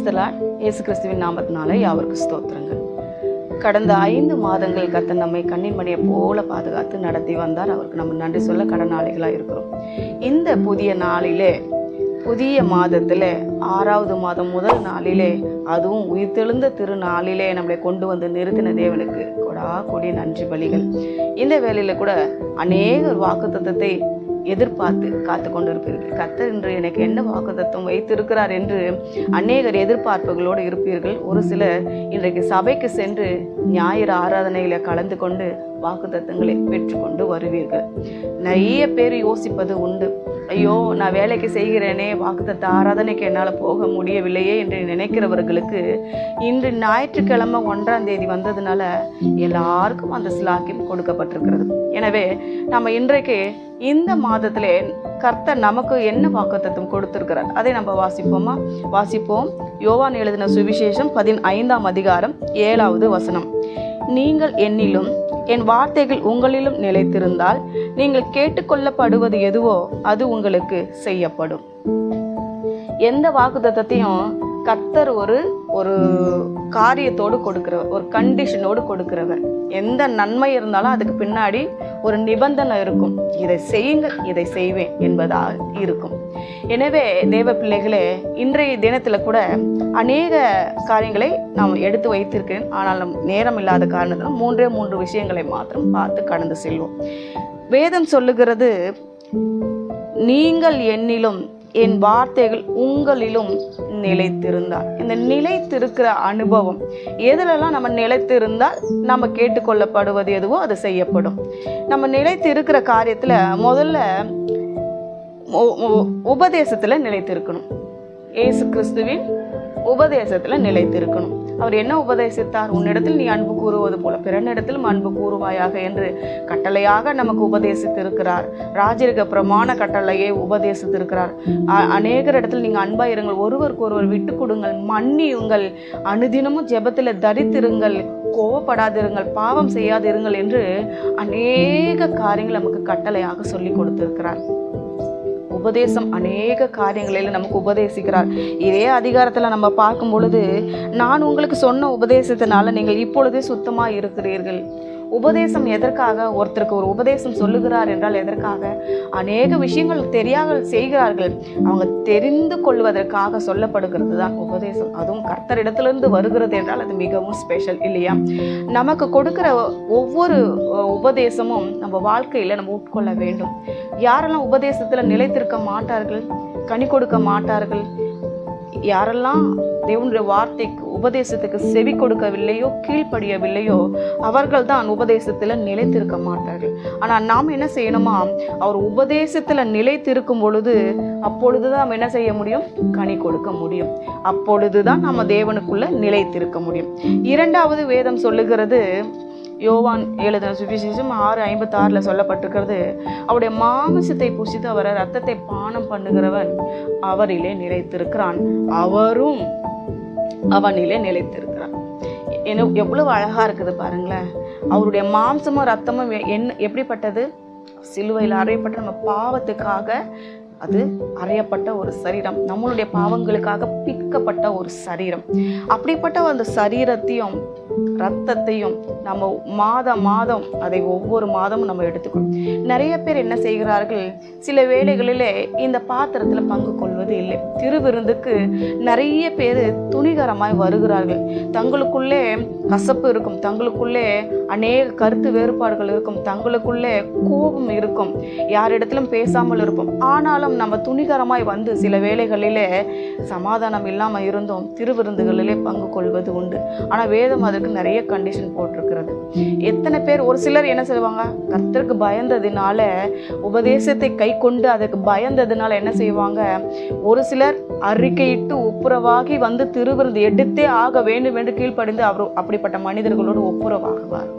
பிரைஸ்தலா இயேசு கிறிஸ்துவின் நாமத்தினால யாவருக்கு ஸ்தோத்திரங்கள். கடந்த ஐந்து மாதங்கள் கத்த நம்மை கண்ணின் மணியை போல பாதுகாத்து நடத்தி வந்தார். அவருக்கு நம்ம நன்றி சொல்ல கடனாளிகளாக இருக்கிறோம். இந்த புதிய நாளிலே புதிய மாதத்தில் ஆறாவது மாதம் முதல் நாளிலே அதுவும் உயிர்த்தெழுந்த திருநாளிலே நம்மளை கொண்டு வந்து நிறுத்தின தேவனுக்கு கொடா கொடி நன்றி பலிகள். இந்த வேலையில் கூட அநேகர் வாக்கு தத்துவத்தை எதிர்பார்த்து காத்து கொண்டிருப்பீர்கள் கர்த்தர் இன்று எனக்கு என்ன வாக்குதத்துவம் வைத்திருக்கிறார் என்று அநேகர் எதிர்பார்ப்புகளோடு இருப்பீர்கள். ஒரு சிலர் இன்றைக்கு சபைக்கு சென்று ஞாயிறு ஆராதனையில் கலந்து கொண்டு வாக்குதத்தங்களை பெற்றுக்கொண்டு வருவீர்கள். நிறைய பேர் யோசிப்பது உண்டு. ஐயோ நான் வேலைக்கு செய்கிறேனே வாக்குத்தத்த ஆராதனைக்கு என்னால் போக முடியவில்லையே என்று நினைக்கிறவர்களுக்கு இன்று ஞாயிற்றுக்கிழமை ஒன்றாம் தேதி வந்ததுனால எல்லாருக்கும் அந்த சிலாக்கியம் கொடுக்கப்பட்டிருக்கிறது. எனவே நம்ம இன்றைக்கு இந்த மாதத்திலே கர்த்தர் நமக்கு என்ன வாக்குத்தத்தம் கொடுத்திருக்கிறார்? அதை நம்ம வாசிப்போமா? வாசிப்போம். யோவான் எழுதின சுவிசேஷம் பதினைந்தாம் அதிகாரம் ஏழாவது வசனம். நீங்கள் என்னிலும் என் வார்த்தைகள் உங்களிலும் நிலைத்திருந்தால் நீங்கள் கேட்டுக்கொள்ளப்படுவது எதுவோ அது உங்களுக்கு செய்யப்படும். எந்த வாக்குதத்தையும் கத்தர் ஒரு ஒரு காரியத்தோடு கொடுக்குறவர் ஒரு கண்டிஷனோடு கொடுக்குறவர். எந்த நன்மை இருந்தாலும் அதுக்கு பின்னாடி ஒரு நிபந்தனை இருக்கும். இதை செய்யுங்க இதை செய்வேன் என்பதாக இருக்கும். எனவே தேவ பிள்ளைகளே இன்றைய தினத்தில் கூட அநேக காரியங்களை நாம் எடுத்து வைத்திருக்கிறேன். ஆனால் நம் நேரம் இல்லாத காரணத்தினால் மூன்றே மூன்று விஷயங்களை மாத்திரம் பார்த்து கடந்து செல்வோம். வேதம் சொல்லுகிறது நீங்கள் என்னிலும் என் வார்த்தைகள் உங்களிலும் நிலைத்திருந்தால் இந்த நிலைத்திருக்கிற அனுபவம் எதுலெல்லாம் நம்ம நிலைத்திருந்தால் நம்ம கேட்டுக்கொள்ளப்படுவது எதுவோ அது செய்யப்படும். நம்ம நிலைத்திருக்கிற காரியத்தில் முதல்ல உபதேசத்தில் உ- நிலைத்திருக்கணும். ஏசு கிறிஸ்துவின் உபதேசத்தில் நிலைத்திருக்கணும். அவர் என்ன உபதேசித்தார்? உன்னிடத்தில் நீ அன்பு கூறுவது போல பிறனிடத்திலும் அன்பு கூறுவாயாக என்று கட்டளையாக நமக்கு உபதேசித்திருக்கிறார். ராஜரிக பிரமாண கட்டளையை உபதேசித்திருக்கிறார். அ- அநேகர் இடத்தில் நீங்கள் அன்பாக இருங்கள். ஒருவருக்கு ஒருவர் விட்டு கொடுங்கள். மன்னியுங்கள். அனுதினமும் ஜெபத்தில் தரித்திருங்கள். கோவப்படாதிருங்கள் பாவம் செய்யாதிருங்கள் என்று அநேக காரியங்கள் நமக்கு கட்டளையாக சொல்லி கொடுத்திருக்கிறார். உபதேசம் அநேக காரியங்களில் நமக்கு உபதேசிக்கிறார். இதே அதிகாரத்தில் நம்ம பார்க்கும் பொழுது நான் உங்களுக்கு சொன்ன உபதேசத்தினால நீங்கள் இப்பொழுதே சுத்தமாக இருக்கிறீர்கள். உபதேசம் எதற்காக? ஒருத்தருக்கு ஒரு உபதேசம் சொல்லுகிறார் என்றால் எதற்காக? அநேக விஷயங்கள் தெரியாத செய்கிறார்கள். அவங்க தெரிந்து கொள்வதற்காக சொல்லப்படுகிறது தான் உபதேசம். அதுவும் கர்த்தரிடத்திலிருந்து வருகிறது என்றால் அது மிகவும் ஸ்பெஷல் இல்லையா? நமக்கு கொடுக்கிற ஒவ்வொரு உபதேசமும் நம்ம வாழ்க்கையில் நம்ம உட்கொள்ள வேண்டும். யாரெல்லாம் உபதேசத்தில் நிலைத்திருக்க மாட்டார்கள் கனி கொடுக்க மாட்டார்கள் யாரெல்லாம் தேவனுடைய வார்த்தைக்கு உபதேசத்துக்கு செவி கொடுக்கவில்லையோ கீழ்ப்படியவில்லையோ அவர்கள் தான் உபதேசத்தில் நிலைத்திருக்க மாட்டார்கள். ஆனால் நாம் என்ன செய்யணுமா? அவர் உபதேசத்தில் நிலைத்திருக்கும் பொழுது அப்பொழுது தான் நம்ம என்ன செய்ய முடியும்? கனி கொடுக்க முடியும். அப்பொழுது தான் நம்ம தேவனுக்குள்ள நிலைத்திருக்க முடியும். இரண்டாவது வேதம் சொல்லுகிறது யோவான் எழுதின சுவிசேஷம் ஆறு ஐம்பத்தி ஆறில் சொல்லப்பட்டிருக்கிறது அவருடைய மாமிசத்தை புசித்து அவரை ரத்தத்தை பானம் பண்ணுகிறவன் அவரிலே நிலைத்திருக்கிறான். அவரும் அவனிலே நிலைத்திருக்கிறான் என்ன எவ்வளவு அழகா இருக்குது பாருங்களேன். அவருடைய மாம்சமும் ரத்தமும் என்ன எப்படிப்பட்டது? சிலுவையில் அறையப்பட்ட நம்ம பாவத்துக்காக அது அறையப்பட்ட ஒரு சரீரம். நம்மளுடைய பாவங்களுக்காக பிற்கப்பட்ட ஒரு சரீரம். அப்படிப்பட்ட அந்த சரீரத்தையும் ரத்தத்தையும் நம்ம மாத மாதம் அதை ஒவ்வொரு மாதமும் நம்ம எடுத்துக்கணும். நிறைய பேர் என்ன செய்கிறார்கள்? சில வேளைகளிலே இந்த பாத்திரத்தில் பங்கு கொள்வது இல்லை. திருவிருந்துக்கு நிறைய பேர் துணிகரமாய் வருகிறார்கள். தங்களுக்குள்ளே கசப்பு இருக்கும் தங்களுக்குள்ளே அநேக கருத்து வேறுபாடுகள் இருக்கும் தங்களுக்குள்ளே கோபம் இருக்கும். யாரிடத்திலும் பேசாமல் இருப்போம். ஆனாலும் நம்ம துணிகரமாய் வந்து சில வேளைகளிலே சமாதானம் இல்லாமல் இருந்தோம். திருவிருந்துகளிலே பங்கு கொள்வது உண்டு. ஆனால் வேதம் அதற்கு நிறைய கண்டிஷன் போட்டிருக்கிறது. எத்தனை பேர் ஒரு சிலர் என்ன செய்வாங்க? கர்த்தருக்கு பயந்ததுனால உபதேசத்தை கை கொண்டு அதுக்கு பயந்ததுனால என்ன செய்வாங்க? ஒரு சிலர் அறிக்கையிட்டு ஒப்புரவாகி வந்து திருவிருந்து எடுத்தே ஆக வேண்டும் என்று கீழ்ப்படிந்து அவர் அப்படிப்பட்ட மனிதர்களோடு ஒப்புரவாகுவார்.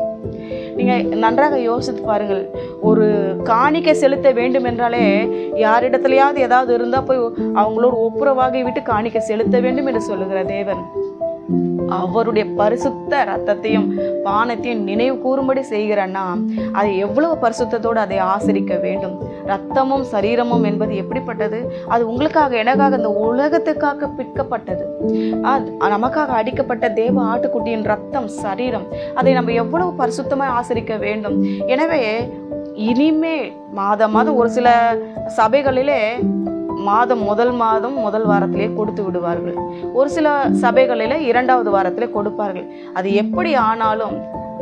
நீங்கள் நன்றாக யோசித்து பாருங்கள். ஒரு காணிக்கை செலுத்த வேண்டும் என்றாலே யாரிடத்துலையாவது ஏதாவது இருந்தால் போய் அவங்களோடு ஒப்புரவாகி விட்டு காணிக்கை செலுத்த வேண்டும் என்று சொல்லுகிற தேவன். அவருடைய பரிசுத்த ரத்தத்தையும் பானத்தையும் நினைவு கூறும்படி செய்கிறன்னா அதை எவ்வளவு பரிசுத்தத்தோடு அதை ஆசரிக்க வேண்டும்? ரத்தமும் சரீரமும் என்பது எப்படிப்பட்டது? அது உங்களுக்காக எனக்காக இந்த உலகத்துக்காக பிற்கப்பட்டது அது நமக்காக அடிக்கப்பட்ட தேவ ஆட்டுக்குட்டியின் ரத்தம் சரீரம் அதை நம்ம எவ்வளவு பரிசுத்தமாக ஆசரிக்க வேண்டும்? எனவே இனிமே மாதம் மாதம் ஒரு சில சபைகளிலே மாதம் முதல் மாதம் முதல் வாரத்திலே கொடுத்து விடுவார்கள். ஒரு சில சபைகளில் இரண்டாவது வாரத்திலே கொடுப்பார்கள். அது எப்படி ஆனாலும்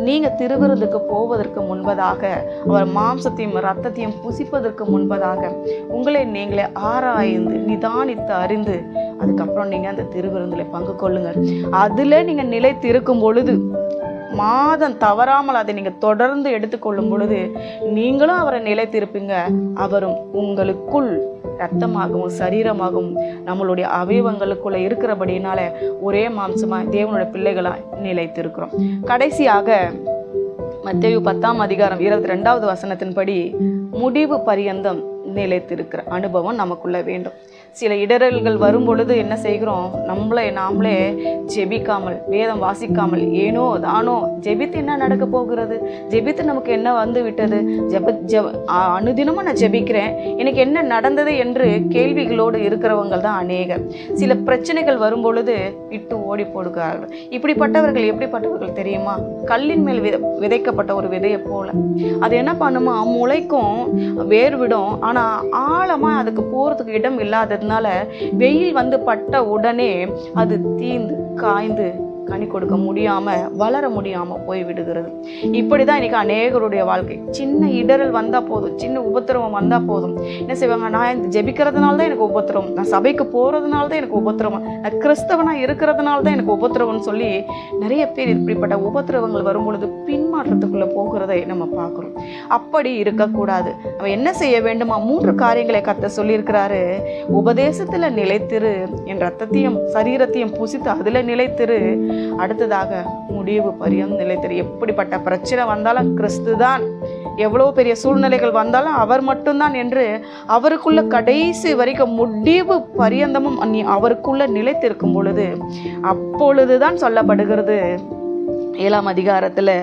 நீங்கள் திருவிருந்துக்கு போவதற்கு முன்பதாக அவர் மாம்சத்தையும் ரத்தத்தையும் புசிப்பதற்கு முன்பதாக உங்களை நீங்களே ஆராய்ந்து நிதானித்து அறிந்து அதுக்கப்புறம் நீங்கள் அந்த திருவிருந்தில் பங்கு கொள்ளுங்கள். அதில் நீங்கள் நிலைத்திருக்கும் பொழுது மாதம் தவறாமல் அதை நீங்கள் தொடர்ந்து எடுத்துக்கொள்ளும் பொழுது நீங்களும் அவரை நிலைத்திருப்பீங்க. அவரும் உங்களுக்குள் ரத்தமாகவும் சரீரமாகவும் நம்மளுடைய அவயவங்களுக்குள்ளே இருக்கிறபடினால ஒரே மாம்சமாக தேவனுடைய பிள்ளைகளாக நிலைத்திருக்கிறோம். கடைசியாக மத்தேயு பத்தாம் அதிகாரம் இருபத்தி ரெண்டாவது வசனத்தின்படி முடிவு பரியந்தம் நிலைத்திருக்கிற அனுபவம் நமக்குள்ள வேண்டும். சில இடரல்கள் வரும் பொழுது என்ன செய்கிறோம்? நம்மளே நாமளே ஜெபிக்காமல் வேதம் வாசிக்காமல் ஏனோ தானோ ஜெபித்து என்ன நடக்க போகிறது? ஜெபித்து நமக்கு என்ன வந்து விட்டது? ஜெப ஜெப அனுதினமும் நான் ஜெபிக்கிறேன். எனக்கு என்ன நடந்தது என்று கேள்விகளோடு இருக்கிறவங்க தான் அநேகர். சில பிரச்சனைகள் வரும் பொழுது விட்டு ஓடி போடுகிறார்கள். இப்படிப்பட்டவர்கள் எப்படிப்பட்டவர்கள் தெரியுமா? கல்லின் மேல் வித விதைக்கப்பட்ட ஒரு விதையை போல. அது என்ன பண்ணுமா? முளைக்கும் வேர் விடும் ஆழமாக அதுக்கு போகிறதுக்கு இடம் இருக்கிறதுனால வெயில் வந்து பட்ட உடனே அது தீந்து காய்ந்து கனி கொடுக்க முடியாம வளர முடியாம போய் விடுகிறது. இப்படிதான் இன்னைக்கு அநேகருடைய வாழ்க்கை. சின்ன இடரல் வந்தா போதும் சின்ன உபத்திரவம் வந்தா போதும். என்ன செய்வாங்க? நான் இந்த ஜெபிக்கிறதுனால தான் எனக்கு உபத்திரவம். நான் சபைக்கு போகிறதுனால தான் எனக்கு உபத்திரவம். நான் கிறிஸ்தவனா இருக்கிறதுனால தான் எனக்கு உபத்திரவம்னு சொல்லி நிறைய பேர் இப்படிப்பட்ட உபத்திரவங்கள் வரும் பொழுது பின்மாற்றத்துக்குள்ள போகிறதை நம்ம பார்க்குறோம். அப்படி இருக்கக்கூடாது. நம்ம என்ன செய்ய வேண்டுமா? மூன்று காரியங்களை கத்த சொல்லியிருக்கிறாரு. உபதேசத்துல நிலைத்திரு என் ரத்தத்தையும் சரீரத்தையும் புசித்து அதுல நிலைத்திரு. அடுத்ததாக முடிவு பரியம் நிலைத்திரு எப்படிப்பட்ட பிரச்சனை வந்தாலும் கிறிஸ்து தான் எவ்வளோ பெரிய சூழ்நிலைகள் வந்தாலும் அவர் மட்டும்தான் என்று அவருக்குள்ள கடைசி வரைக்கும் முடிவு பரியந்தமும் நீ அவருக்குள்ள நிலைத்திருக்கும் பொழுது அப்பொழுதுதான் சொல்லப்படுகிறது. ஏழாம் அதிகாரத்தில்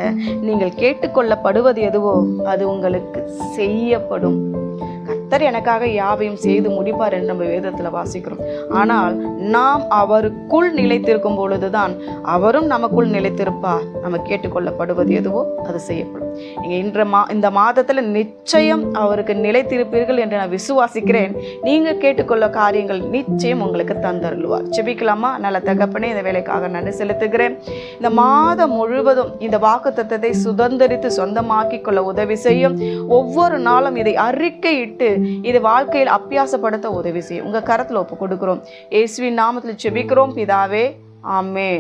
நீங்கள் கேட்டுக்கொள்ளப்படுவது எதுவோ அது உங்களுக்கு செய்யப்படும். கர்த்தர் எனக்காக யாவையும் செய்து முடிப்பார் என்று நம்ம வேதத்தில் வாசிக்கிறோம். ஆனால் நாம் அவருக்குள் நிலைத்திருக்கும் பொழுதுதான் அவரும் நமக்குள் நிலைத்திருப்பார் நம்ம கேட்டுக்கொள்ளப்படுவது எதுவோ அது செய்யப்படும். நீங்கள் இன்ற மா இந்த மாதத்தில் நிச்சயம் அவருக்கு நிலைத்திருப்பீர்கள் என்று நான் விசுவாசிக்கிறேன். நீங்கள் கேட்டுக்கொள்ள காரியங்கள் நிச்சயம் உங்களுக்கு தந்தருள்வார். செபிக்கலாமா நல்ல தகப்பனே இந்த வேலைக்காக நன்றி செலுத்துகிறேன். இந்த மாதம் முழுவதும் இந்த வாக்குத்தத்தத்தை சுதந்திரித்து சொந்தமாக்கி கொள்ள உதவி செய்யும். ஒவ்வொரு நாளும் இதை அறிக்கையிட்டு இது வாழ்க்கையில் அப்பியாசப்படுத்த உதவி செய்யும் உங்கள் கரத்தில் ஒப்பு கொடுக்குறோம். இயேசுவின் நாமத்தில் செபிக்கிறோம் பிதாவே ஆமே